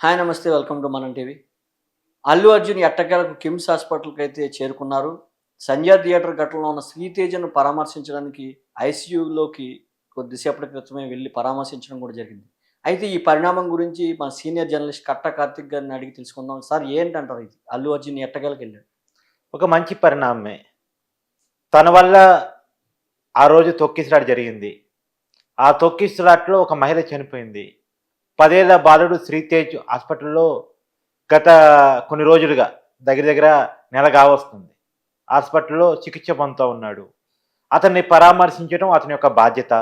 Hi నమస్తే welcome to Manam TV. Allu Arjun ఎట్టకేలకు కిమ్స్ హాస్పిటల్కి అయితే చేరుకున్నారు. సంజయ్ థియేటర్ ఘటనలో ఉన్న శ్రీతేజను పరామర్శించడానికి ఐసీయూలోకి కొద్దిసేపటి క్రితమే వెళ్ళి పరామర్శించడం కూడా జరిగింది. అయితే ఈ పరిణామం గురించి మన సీనియర్ జర్నలిస్ట్ కట్ట కార్తిక్ గారిని అడిగి తెలుసుకుందాం. సార్ ఏంటంటారు ఇది? అల్లు అర్జున్ ఎట్టకేలకు వెళ్ళాడు. ఒక మంచి పరిణామమే. తన వల్ల ఆ రోజు తొక్కిసలాట జరిగింది. ఆ తొక్కిసలాట్లో ఒక మహిళ చనిపోయింది. పదేళ్ళ బాలుడు శ్రీతేజ్ హాస్పిటల్లో గత కొన్ని రోజులుగా దగ్గర దగ్గర నెల కావస్తుంది హాస్పిటల్లో చికిత్స పొందుతూ ఉన్నాడు. అతన్ని పరామర్శించడం అతని యొక్క బాధ్యత.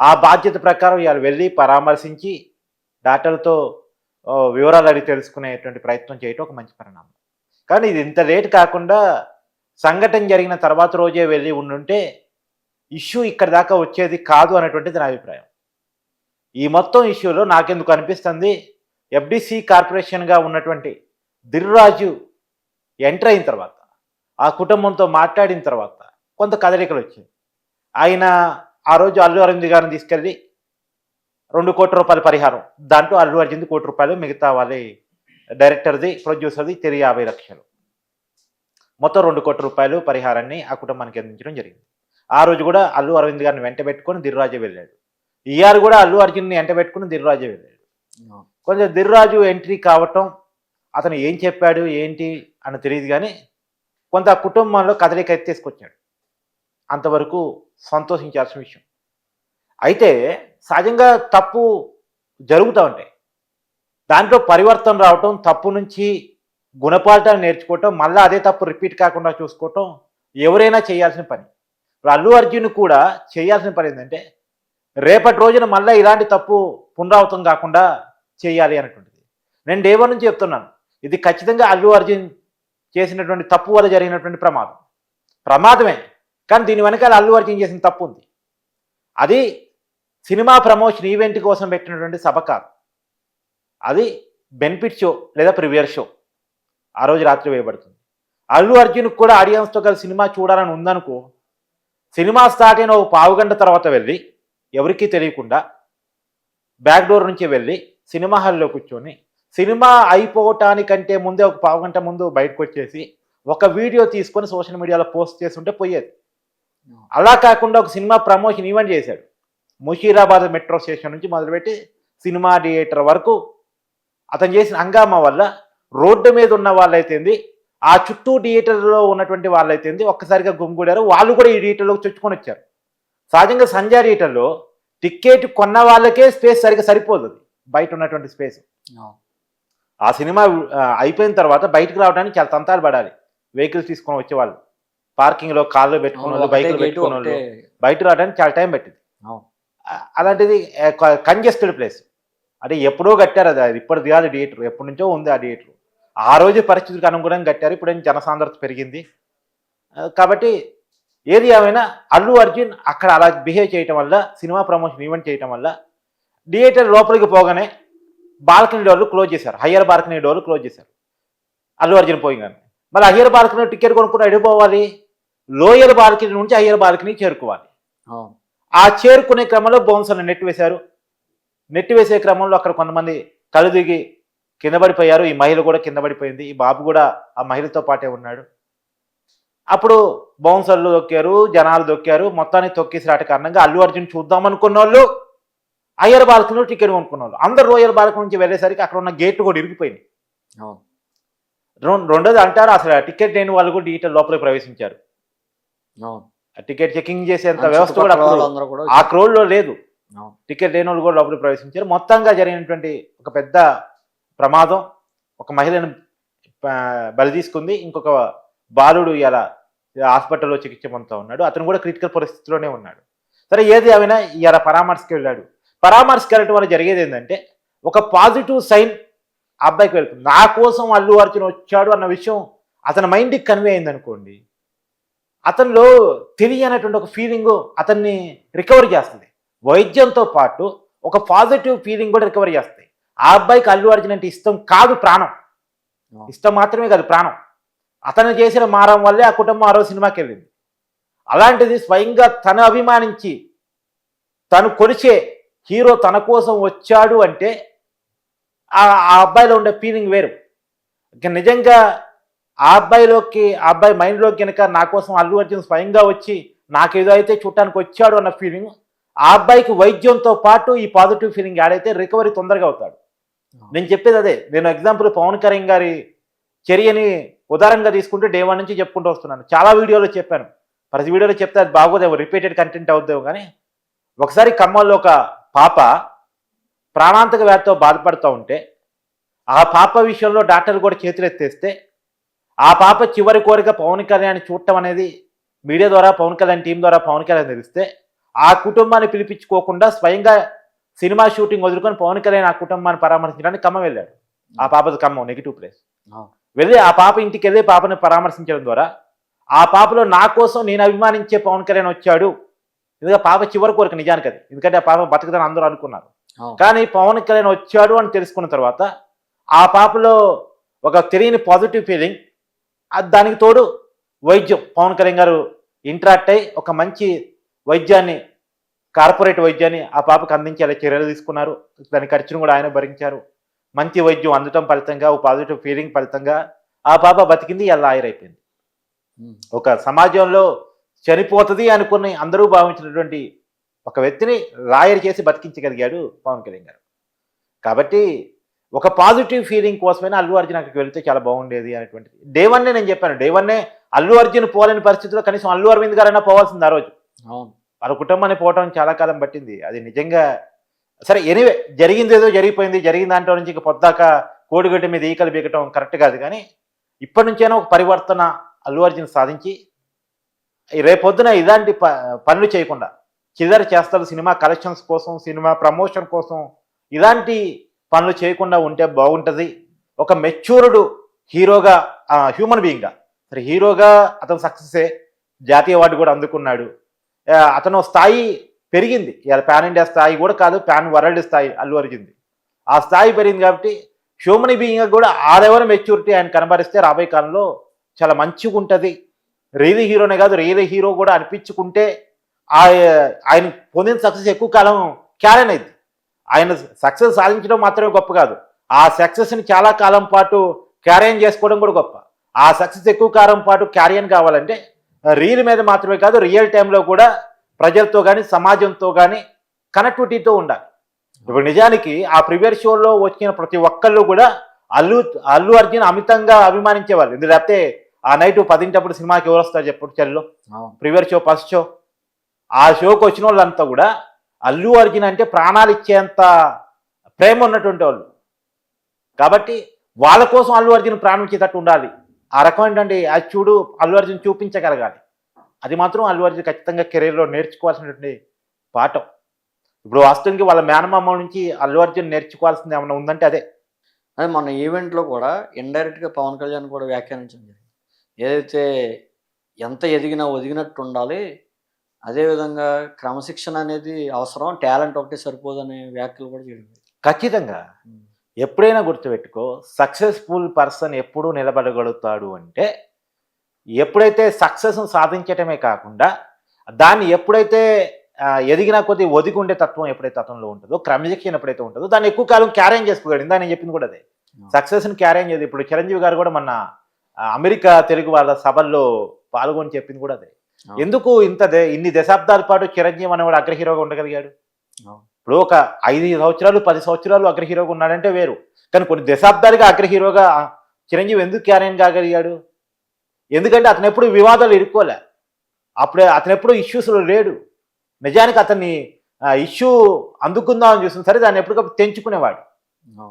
ఆ బాధ్యత ప్రకారం ఇవాళ వెళ్ళి పరామర్శించి డాక్టర్లతో వివరాలు అడిగి తెలుసుకునేటువంటి ప్రయత్నం చేయటం ఒక మంచి పరిణామం. కానీ ఇది ఇంత లేట్ కాకుండా సంఘటన జరిగిన తర్వాత రోజే వెళ్ళి ఉండుంటే ఇష్యూ ఇక్కడ దాకా వచ్చేది కాదు అనేటువంటిది నా అభిప్రాయం. ఈ మొత్తం ఇష్యూలో నాకెందుకు అనిపిస్తుంది? ఎఫ్డిసి కార్పొరేషన్గా ఉన్నటువంటి దిర్రాజు ఎంటర్ అయిన తర్వాత ఆ కుటుంబంతో మాట్లాడిన తర్వాత కొంత కదలికలు వచ్చాయి. ఆయన ఆ రోజు అల్లు అరవింద్ గారిని తీసుకెళ్ళి రెండు కోట్ల రూపాయల పరిహారం దాంట్లో అల్లు అర్జున్ది కోటి రూపాయలు మిగతా వాళ్ళ డైరెక్టర్ది ప్రొడ్యూసర్ది తిరిగి యాభై లక్షలు. మొత్తం రెండు కోట్ల రూపాయలు పరిహారాన్ని ఆ కుటుంబానికి అందించడం జరిగింది. ఆ రోజు కూడా అల్లు అరవింద్ గారిని వెంట పెట్టుకొని దిర్రాజు వెళ్ళాడు. ఈఆర్ కూడా అల్లు అర్జున్ని వెంట పెట్టుకుని దిర్రాజు వెళ్ళాడు. కొంచెం దిర్రాజు ఎంట్రీ కావటం అతను ఏం చెప్పాడు ఏంటి అని తెలియదు కానీ కొంత కుటుంబంలో కదలిక తీసుకొచ్చాడు అంతవరకు సంతోషించాల్సిన విషయం. అయితే సహజంగా తప్పు జరుగుతూ ఉంటాయి దాంట్లో పరివర్తన రావటం తప్పు నుంచి గుణపాఠాలు నేర్చుకోవటం మళ్ళీ అదే తప్పు రిపీట్ కాకుండా చూసుకోవటం ఎవరైనా చేయాల్సిన పని. ఇప్పుడు అల్లు అర్జున్ కూడా చేయాల్సిన పని ఏంటంటే రేపటి రోజున మళ్ళీ ఇలాంటి తప్పు పునరావృతం కాకుండా చేయాలి అనేటువంటిది. నేను డే వన్ నుంచి చెప్తున్నాను. ఇది ఖచ్చితంగా అల్లు అర్జున్ చేసినటువంటి తప్పు వల్ల జరిగినటువంటి ప్రమాదం. ప్రమాదమే. కానీ దీని వెనకాల అల్లు అర్జున్ చేసిన తప్పు ఉంది. అది సినిమా ప్రమోషన్ ఈవెంట్ కోసం పెట్టినటువంటి సభ కాదు. అది బెనిఫిట్ షో లేదా ప్రివియర్ షో. ఆ రోజు రాత్రి వేయబడుతుంది. అల్లు అర్జున్కి కూడా ఆడియన్స్తో కలిసి సినిమా చూడాలని ఉందనుకో సినిమా స్టార్ట్ అయిన ఒక పావు గంట తర్వాత వెళ్ళి ఎవరికీ తెలియకుండా బ్యాక్ డోర్ నుంచి వెళ్ళి సినిమా హాల్లో కూర్చొని సినిమా అయిపోవటానికంటే ముందే ఒక పావు గంట ముందు బయటకు వచ్చేసి ఒక వీడియో తీసుకొని సోషల్ మీడియాలో పోస్ట్ చేస్తుంటే పోయేది. అలా కాకుండా ఒక సినిమా ప్రమోషన్ ఈవెంట్ చేశాడు. ముషీరాబాద్ మెట్రో స్టేషన్ నుంచి మొదలుపెట్టి సినిమా థియేటర్ వరకు అతను చేసిన హంగామా వల్ల రోడ్డు మీద ఉన్న వాళ్ళైతేంది ఆ చుట్టూ థియేటర్లో ఉన్నటువంటి వాళ్ళైతేంది ఒక్కసారిగా గుమ్గూడారు. వాళ్ళు కూడా ఈ థియేటర్లోకి చొచ్చుకొని వచ్చారు. సహజంగా సంజయ్ థియేటర్లో టికెట్ కొన్న వాళ్ళకే స్పేస్ సరిగ్గా సరిపోదు బయట ఉన్నటువంటి స్పేస్. ఆ. సినిమా అయిపోయిన తర్వాత బయటకు రావడానికి చాలా తంతాలు పడాలి. వెహికల్స్ తీసుకొని వచ్చేవాళ్ళు. పార్కింగ్లో కార్లో పెట్టుకున్న వాళ్ళు బైక్లో పెట్టుకున్న వాళ్ళు. బయట రావడానికి చాలా టైం పట్టింది. అలాంటిది కంజెస్టెడ్ ప్లేస్. అంటే ఎప్పుడో కట్టారు అది అది ఇప్పటిది కాదు థియేటర్. ఎప్పటి నుంచో ఉంది ఆ థియేటర్. ఆ రోజు పరిస్థితులకు అనుగుణంగా కట్టారు. ఇప్పుడు జనసాంద్రత పెరిగింది. కాబట్టి ఏది ఏమైనా అల్లు అర్జున్ అక్కడ అలా బిహేవ్ చేయటం వల్ల సినిమా ప్రమోషన్ ఈవెంట్ చేయటం వల్ల థియేటర్ లోపలికి పోగానే బాల్కనీ డోర్లు క్లోజ్ చేశారు. హయ్యర్ బాల్కనీ డోర్లు క్లోజ్ చేశారు. అల్లు అర్జున్ పోయిగానే మళ్ళీ హయ్యర్ బాల్కనీ టికెట్ కొనుక్కుని ఎడిపోవాలి లోయర్ బాల్కనీ నుంచి హయ్యర్ బాల్కనీ చేరుకోవాలి. ఆ చేరుకునే క్రమంలో బౌన్సర్ని నెట్టి వేశారు. నెట్టి వేసే క్రమంలో అక్కడ కొంతమంది కళ్ళు దిగి కింద పడిపోయారు. ఈ మహిళ కూడా కింద పడిపోయింది. ఈ బాబు కూడా ఆ మహిళతో పాటే ఉన్నాడు. అప్పుడు బౌన్సర్లు దొక్కారు జనాలు దొక్కారు. మొత్తాన్ని తొక్కేసిరాట కారణంగా అల్లు అర్జున్ చూద్దాం అనుకున్న వాళ్ళు అయ్యర్ బాల్కనీలో టికెట్ కొనుక్కున్న వాళ్ళు అందరు రోయల్ బాల్కనీ నుంచి వెళ్ళేసరికి అక్కడ ఉన్న గేట్లు కూడా ఇరిగిపోయినాయి. రెండోది అంటారు అసలు టికెట్ లేని వాళ్ళు కూడా డిజిటల్ లోపలికి ప్రవేశించారు. టికెట్ చెకింగ్ చేసేంత వ్యవస్థ కూడా ఆ క్రోడ్లో లేదు. టికెట్ లేని వాళ్ళు కూడా లోపలికి ప్రవేశించారు. మొత్తంగా జరిగినటువంటి ఒక పెద్ద ప్రమాదం. ఒక మహిళను బలి తీసుకుంది. ఇంకొక బాలుడు ఇలా హాస్పిటల్లో చికిత్స పొందుతూ ఉన్నాడు. అతను కూడా క్రిటికల్ పరిస్థితిలోనే ఉన్నాడు. సరే ఏది ఏమైనా ఇలా పరామర్శకి వెళ్ళాడు. పరామర్శకి వెళ్ళడం వల్ల జరిగేది ఏంటంటే ఒక పాజిటివ్ సైన్ ఆ అబ్బాయికి వెళ్తుంది. నా కోసం అల్లు అర్జున్ వచ్చాడు అన్న విషయం అతని మైండ్కి కన్వే అయింది అనుకోండి అతనిలో తెలియనటువంటి ఒక ఫీలింగ్ అతన్ని రికవర్ చేస్తుంది. వైద్యంతో పాటు ఒక పాజిటివ్ ఫీలింగ్ కూడా రికవర్ చేస్తాయి ఆ అబ్బాయికి అల్లు అర్జున్ అంటే ఇష్టం కాదు ప్రాణం. ఇష్టం మాత్రమే కాదు ప్రాణం. అతను చేసిన మారం వల్లే ఆ కుటుంబం ఆ రోజు సినిమాకి వెళ్ళింది. అలాంటిది స్వయంగా తను అభిమానించి తను కొలిచే హీరో తన కోసం వచ్చాడు అంటే ఆ అబ్బాయిలో ఉండే ఫీలింగ్ వేరు. ఇక నిజంగా ఆ అబ్బాయిలోకి ఆ అబ్బాయి మైండ్లోకి కనుక నా కోసం అల్లు అర్జున్ స్వయంగా వచ్చి నాకేదో అయితే చూడటానికి వచ్చాడు అన్న ఫీలింగ్ ఆ అబ్బాయికి వైద్యంతో పాటు ఈ పాజిటివ్ ఫీలింగ్ యాడ్ అయితే రికవరీ తొందరగా అవుతాడు. నేను చెప్పేది అదే నేను ఎగ్జాంపుల్ పవన్ కళ్యాణ్ గారి చర్యని ఉదాహరణగా తీసుకుంటే డే వన్ నుంచి చెప్పుకుంటూ వస్తున్నాను. చాలా వీడియోలో చెప్పాను. ప్రతి వీడియోలో చెప్తే అది బాగోదేమో రిపీటెడ్ కంటెంట్ అవుద్దేమో కానీ ఒకసారి ఖమ్మంలో ఒక పాప ప్రాణాంతక వ్యాధితో బాధపడుతూ ఉంటే ఆ పాప విషయంలో డాక్టర్లు కూడా చేతులు ఎత్తేస్తే ఆ పాప చివరి కోరిక పవన్ కళ్యాణ్ చూడటం అనేది మీడియా ద్వారా పవన్ కళ్యాణ్ టీం ద్వారా పవన్ కళ్యాణ్ తెలిస్తే ఆ కుటుంబాన్ని పిలిపించుకోకుండా స్వయంగా సినిమా షూటింగ్ వదులుకొని పవన్ కళ్యాణ్ ఆ కుటుంబాన్ని పరామర్శించడానికి ఖమ్మం వెళ్ళాడు. ఆ పాపది ఖమ్మం నెగిటివ్ ప్లేస్. వెళ్ళి ఆ పాప ఇంటికి వెళ్ళి పాపని పరామర్శించడం ద్వారా ఆ పాపలో నా కోసం నేను అభిమానించే పవన్ కళ్యాణ్ వచ్చాడు. ఎందుకంటే పాప చివరి కోరిక నిజానికి అది. ఎందుకంటే ఆ పాప బతుకుదని అందరూ అనుకున్నారు. కానీ పవన్ కళ్యాణ్ వచ్చాడు అని తెలుసుకున్న తర్వాత ఆ పాపలో ఒక తెలియని పాజిటివ్ ఫీలింగ్ దానికి తోడు వైద్యం. పవన్ కళ్యాణ్ గారు ఇంటరాక్ట్ అయి ఒక మంచి వైద్యాన్ని కార్పొరేట్ వైద్యాన్ని ఆ పాపకు అందించేలా చర్యలు తీసుకున్నారు. దాని ఖర్చును కూడా ఆయన భరించారు. మంచి వైద్యం అందటం ఫలితంగా ఒక పాజిటివ్ ఫీలింగ్ ఫలితంగా ఆ పాప బతికింది ఎలా ఆయురైపోయింది. ఉమ్. ఒక సమాజంలో చనిపోతుంది అనుకుని అందరూ భావించినటువంటి ఒక వ్యక్తిని లాయర్ చేసి బతికించగలిగాడు పవన్ కళ్యాణ్ గారు. కాబట్టి ఒక పాజిటివ్ ఫీలింగ్ కోసమైనా అల్లు అర్జున్ అక్కడికి వెళ్తే చాలా బాగుండేది అనేటువంటిది. డే వన్నే నేను చెప్పాను డే వన్నే అల్లు అర్జున్ పోలేని పరిస్థితిలో కనీసం అల్లు అరవింద్ గారైనా పోవాల్సింది ఆ రోజు. అవును. వాళ్ళ కుటుంబాన్ని పోవటం చాలా కాలం పట్టింది. అది నిజంగా సరే ఎనీవే జరిగింది ఏదో జరిగిపోయింది జరిగిన దాంట్లో నుంచి ఇక పొద్దాక కోడిగడ్డ మీద ఈకలు బీకటం కరెక్ట్ కాదు కానీ ఇప్పటి నుంచైనా ఒక పరివర్తన అల్లు అర్జున్ సాధించి రేపొద్దున ఇలాంటి ప పనులు చేయకుండా చిల్లర చేస్తారు సినిమా కలెక్షన్స్ కోసం సినిమా ప్రమోషన్ కోసం ఇలాంటి పనులు చేయకుండా ఉంటే బాగుంటుంది. ఒక మెచ్యూర్డ్ హీరోగా హ్యూమన్ బీయింగ్గా సరే హీరోగా అతను సక్సెసే జాతీయ అవార్డు కూడా అందుకున్నాడు. అతను స్థాయి పెరిగింది. ఇవాళ పాన్ ఇండియా స్థాయి కూడా కాదు పాన్ వరల్డ్ స్థాయి అల్లు అర్జున్ది. ఆ స్థాయి పెరిగింది కాబట్టి హ్యూమన్ బీయింగ్ కూడా ఆ లెవెల్ మెచ్యూరిటీ ఆయన కనబరిస్తే రాబోయే కాలంలో చాలా మంచిగా ఉంటుంది. రియల్ హీరోనే కాదు రియల్ హీరో కూడా అనిపించుకుంటే ఆయన పొందిన సక్సెస్ ఎక్కువ కాలం క్యారెన్ అయింది. ఆయన సక్సెస్ సాధించడం మాత్రమే గొప్ప కాదు. ఆ సక్సెస్ని చాలా కాలం పాటు క్యారియన్ చేసుకోవడం కూడా గొప్ప. ఆ సక్సెస్ ఎక్కువ కాలం పాటు క్యారియన్ కావాలంటే రీల్ మీద మాత్రమే కాదు రియల్ టైంలో కూడా ప్రజలతో కానీ సమాజంతో కానీ కనెక్టివిటీతో ఉండాలి. ఇప్పుడు నిజానికి ఆ ప్రీవియర్ షోలో వచ్చిన ప్రతి ఒక్కళ్ళు కూడా అల్లు అల్లు అర్జున్ అమితంగా అభిమానించేవాళ్ళు ఎందుకు లేకపోతే ఆ నైట్ పదింటప్పుడు సినిమాకి ఎవరు వస్తారు చెప్పు చెల్లో ప్రీవియర్ షో ఫస్ట్ షో. ఆ షోకి వచ్చిన వాళ్ళంతా కూడా అల్లు అర్జున్ అంటే ప్రాణాలు ఇచ్చేంత ప్రేమ ఉన్నటువంటి వాళ్ళు. కాబట్టి వాళ్ళ కోసం అల్లు అర్జున్ ప్రాణం ఇచ్చేటట్టు ఉండాలి. ఆ రకమైనటువంటి అది చూడు అల్లు అర్జున్ చూపించగలగాలి. అది మాత్రం అల్లు అర్జున్ ఖచ్చితంగా కెరీర్లో నేర్చుకోవాల్సినటువంటి పాఠం ఇప్పుడు వాస్తవానికి వాళ్ళ మేనమామ నుంచి అల్లు అర్జున్ నేర్చుకోవాల్సింది ఏమైనా ఉందంటే అదే అదే మొన్న ఈవెంట్లో కూడా ఇండైరెక్ట్గా పవన్ కళ్యాణ్ కూడా వ్యాఖ్యానించడం జరిగింది ఏదైతే ఎంత ఎదిగినా ఒదిగినట్టు ఉండాలి అదేవిధంగా క్రమశిక్షణ అనేది అవసరం టాలెంట్ ఒకటే సరిపోదనే వ్యాఖ్యలు కూడా చేయడం. ఖచ్చితంగా. ఎప్పుడైనా గుర్తుపెట్టుకో సక్సెస్ఫుల్ పర్సన్ ఎప్పుడు నిలబడగలుగుతాడు అంటే ఎప్పుడైతే సక్సెస్ను సాధించటమే కాకుండా దాన్ని ఎప్పుడైతే ఎదిగిన కొద్దీ ఒదిగి ఉండే తత్వం ఎప్పుడైతే తత్వంలో ఉంటుందో క్రమశిక్షణ ఎప్పుడైతే ఉంటుందో దాన్ని ఎక్కువ కాలం క్యారేజ్ చేసుకోగలడు ఇందా నేను చెప్పింది కూడా అదే. సక్సెస్ని క్యారేజ్ చేయదు ఇప్పుడు చిరంజీవి గారు కూడా మొన్న ఆ, అమెరికా తెలుగు వాళ్ళ సభల్లో పాల్గొని చెప్పింది కూడా అదే. ఎందుకు ఇంత ఇన్ని దశాబ్దాల పాటు చిరంజీవి అనేవాడు అగ్ర హీరోగా ఉండగలిగాడు. ఇప్పుడు ఒక ఐదు సంవత్సరాలు పది సంవత్సరాలు అగ్ర హీరోగా ఉన్నాడంటే వేరు. కానీ కొన్ని దశాబ్దాలుగా అగ్ర హీరోగా చిరంజీవి ఎందుకు క్యారియన్ కాగలిగాడు? ఎందుకంటే అతను ఎప్పుడు వివాదాలు ఇరుక్కోలే అప్పుడే అతను ఎప్పుడు ఇష్యూస్లో లేడు. నిజానికి అతన్ని ఇష్యూ అందుకుందామని చూసిన సరే దాన్ని ఎప్పటికప్పుడు తెంచుకునేవాడు.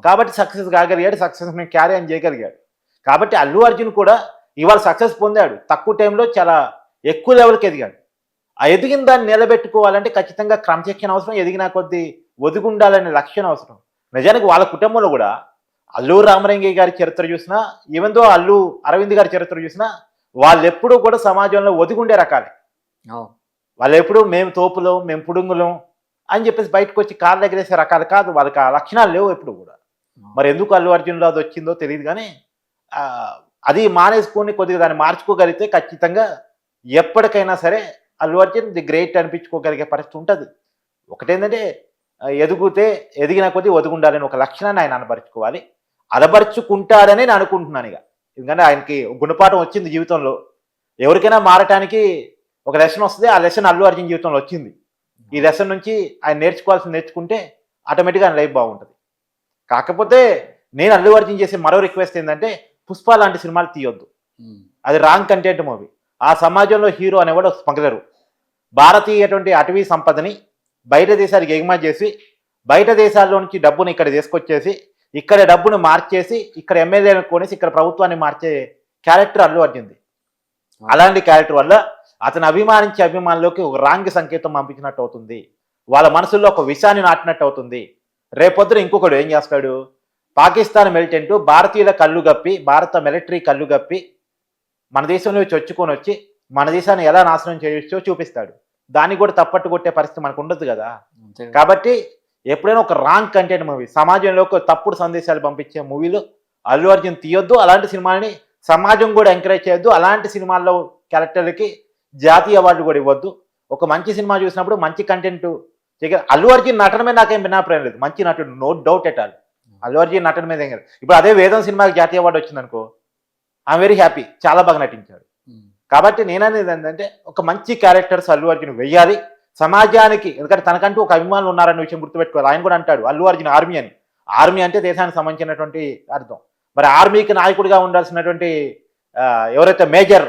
కాబట్టి సక్సెస్ కాగలిగాడు సక్సెస్ క్యారీ అని చేయగలిగాడు. కాబట్టి అల్లు అర్జున్ కూడా ఇవాళ సక్సెస్ పొందాడు. తక్కువ టైంలో చాలా ఎక్కువ లెవెల్కి ఎదిగాడు. ఆ ఎదిగిన దాన్ని నిలబెట్టుకోవాలంటే ఖచ్చితంగా క్రమశిక్షణ అవసరం ఎదిగిన కొద్దీ ఒదిగుండాలనే లక్ష్యం అవసరం. నిజానికి వాళ్ళ కుటుంబంలో కూడా అల్లు రామరంగయ్య గారి చరిత్ర చూసినా ఈవెందో అల్లు అరవింద్ గారి చరిత్ర చూసినా వాళ్ళు ఎప్పుడూ కూడా సమాజంలో ఒదిగుండే రకాలే. వాళ్ళు ఎప్పుడు మేము తోపులం మేము పుడుంగులం అని చెప్పేసి బయటకు వచ్చి కాళ్ళ ఎగరేసే రకాలు కాదు. వాళ్ళకి ఆ లక్షణాలు లేవు ఎప్పుడు కూడా. మరి ఎందుకు అల్లు అర్జున్లో అది వచ్చిందో తెలియదు కానీ అది మానేసుకొని కొద్దిగా దాన్ని మార్చుకోగలిగితే ఖచ్చితంగా ఎప్పటికైనా సరే అల్లు అర్జున్ ది గ్రేట్ అనిపించుకోగలిగే పరిస్థితి ఉంటుంది. ఒకటేంటంటే ఎదుగుతే ఎదిగిన కొద్దీ ఒదుగుండాలని ఒక లక్షణాన్ని ఆయన అనపరుచుకోవాలి అలబరుచుకుంటాడని నేను అనుకుంటున్నాను ఇక. ఎందుకంటే ఆయనకి గుణపాఠం వచ్చింది జీవితంలో. ఎవరికైనా మారటానికి ఒక లెసన్ వస్తుంది ఆ లెసన్ అల్లు అర్జున్ జీవితంలో వచ్చింది. ఈ లెసన్ నుంచి ఆయన నేర్చుకోవాల్సింది నేర్చుకుంటే ఆటోమేటిక్గా ఆయన లైఫ్ బాగుంటుంది. కాకపోతే నేను అల్లు అర్జున్ చేసే మరో రిక్వెస్ట్ ఏంటంటే పుష్ప లాంటి సినిమాలు తీయొద్దు. అది రాంగ్ కంటెంట్ మూవీ. ఆ సమాజంలో హీరో అనేవాడు స్మగ్లరు. భారతీయటువంటి అటవీ సంపదని బయట దేశాలకు ఎగుమతి చేసి బయట దేశాల్లో నుంచి డబ్బుని ఇక్కడ తీసుకొచ్చేసి ఇక్కడ డబ్బును మార్చేసి ఇక్కడ ఎమ్మెల్యేలను కొనేసి ఇక్కడ ప్రభుత్వాన్ని మార్చే క్యారెక్టర్ అల్లు అర్జున్ది. అలాంటి క్యారెక్టర్ వల్ల అతను అభిమానించే అభిమానులకి ఒక రాంగ్ సంకేతం పంపించినట్టు అవుతుంది. వాళ్ళ మనసుల్లో ఒక విషాన్ని నాటినట్టు అవుతుంది. రేపొద్దున ఇంకొకడు ఏం చేస్తాడు? పాకిస్తాన్ మిలిటెంట్ భారతీయుల కళ్ళు గప్పి భారత మిలిటరీ కళ్ళు గప్పి మన దేశంలో చొచ్చుకొని వచ్చి మన దేశాన్ని ఎలా నాశనం చేయొచ్చో చూపిస్తాడు. దాన్ని కూడా తప్పట్టు కొట్టే పరిస్థితి మనకు ఉండదు కదా. కాబట్టి ఎప్పుడైనా ఒక రాంగ్ కంటెంట్ మూవీ సమాజంలో ఒక తప్పుడు సందేశాలు పంపించే మూవీలు అల్లు అర్జున్ తీయొద్దు అలాంటి సినిమాలని సమాజం కూడా ఎంకరేజ్ చేయొద్దు అలాంటి సినిమాల్లో క్యారెక్టర్లకి జాతీయ అవార్డు కూడా ఇవ్వద్దు. ఒక మంచి సినిమా చూసినప్పుడు మంచి కంటెంట్ అల్లు అర్జున్ నటన మీద నాకేం వినాప్రాయం లేదు. మంచి నటుడు no doubt at all Allu Arjun నటన మీద ఏం లేదు. ఇప్పుడు అదే వేదం సినిమాకి జాతీయ అవార్డు వచ్చిందనుకో ఐఎమ్ వెరీ హ్యాపీ చాలా బాగా నటించాడు. ఉమ్. కాబట్టి నేననేది ఏంటంటే ఒక మంచి క్యారెక్టర్స్ అల్లు అర్జున్ వెయ్యాలి. సమాజానికి ఎందుకంటే తనకంటూ ఒక అభిమానులు ఉన్నారన్న విషయం గుర్తుపెట్టుకోవాలి. ఆయన కూడా అంటాడు అల్లు అర్జున్ ఆర్మీ అని. ఆర్మీ అంటే దేశానికి సంబంధించినటువంటి అర్థం. మరి ఆర్మీకి నాయకుడిగా ఉండాల్సినటువంటి ఎవరైతే మేజర్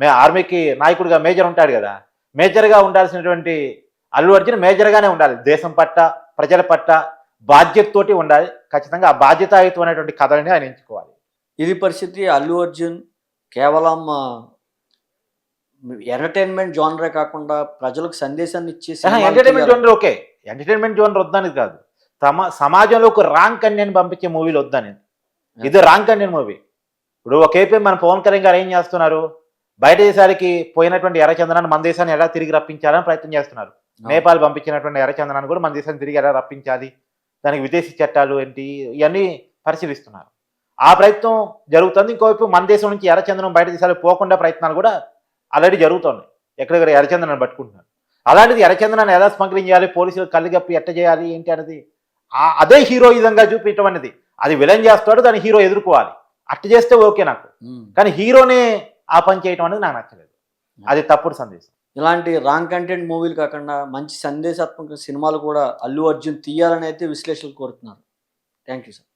మే ఆర్మీకి నాయకుడిగా మేజర్ ఉంటాడు కదా మేజర్గా ఉండాల్సినటువంటి అల్లు అర్జున్ మేజర్గానే ఉండాలి. దేశం పట్ల ప్రజల పట్ల బాధ్యతతోటి ఉండాలి. ఖచ్చితంగా ఆ బాధ్యతాయుతమైనటువంటి కథలని ఆయన ఎంచుకోవాలి. ఇది పరిస్థితి అల్లు అర్జున్ కేవలం ఎంటర్టైన్మెంట్ జోనరే కాకుండా ప్రజలకు సందేశాన్ని ఇచ్చే సినిమాలు entertainment. Genre okay. Entertainment genre వద్దని కాదు. సమ సమాజంలో ఒక రాంగ్ కంటెంట్ పంపించే మూవీలు వద్దని ఇది రాంగ్ కంటెంట్ మూవీ ఇప్పుడు ఒక ఏపీ మన పవన్ కళ్యాణ్ గారు ఏం చేస్తున్నారు? బయట దేశాలకి పోయినటువంటి ఎర్రచందనాన్ని మన దేశాన్ని ఎలా తిరిగి రప్పించాలని ప్రయత్నం చేస్తున్నారు. నేపాల్ పంపించినటువంటి ఎర్రచందనాన్ని కూడా మన దేశాన్ని తిరిగి ఎలా రప్పించాలి? దానికి విదేశీ చట్టాలు ఏంటి? ఇవన్నీ పరిశీలిస్తున్నారు. ఆ ప్రయత్నం జరుగుతుంది. ఇంకోవైపు మన దేశం నుంచి ఎర్రచందనం బయట దేశాలకు పోకుండా ప్రయత్నాలు కూడా ఆల్రెడీ జరుగుతున్నాయి ఎక్కడెక్కడ ఎర్రచందనాన్ని పట్టుకుంటున్నారు. అలాంటిది ఎర్రచందనాన్ని ఎలా స్మగ్లింగ్ చేయాలి పోలీసులు కళ్ళు కప్పి ఎట్ట చేయాలి? ఏంటి అనేది అదే హీరో విధంగా చూపించడం అనేది అది విలన్ చేస్తాడు దాన్ని హీరో ఎదుర్కోవాలి. అట్ట చేస్తే ఓకే నాకు. కానీ హీరోనే ఆ పని చేయటం అనేది నాకు నచ్చలేదు. అది తప్పుడు సందేశం. ఇలాంటి రాంగ్ కంటెంట్ మూవీలు కాకుండా మంచి సందేశాత్మక సినిమాలు కూడా అల్లు అర్జున్ తీయాలని అయితే విశ్లేషకులు కోరుతున్నారు. Thank you sir.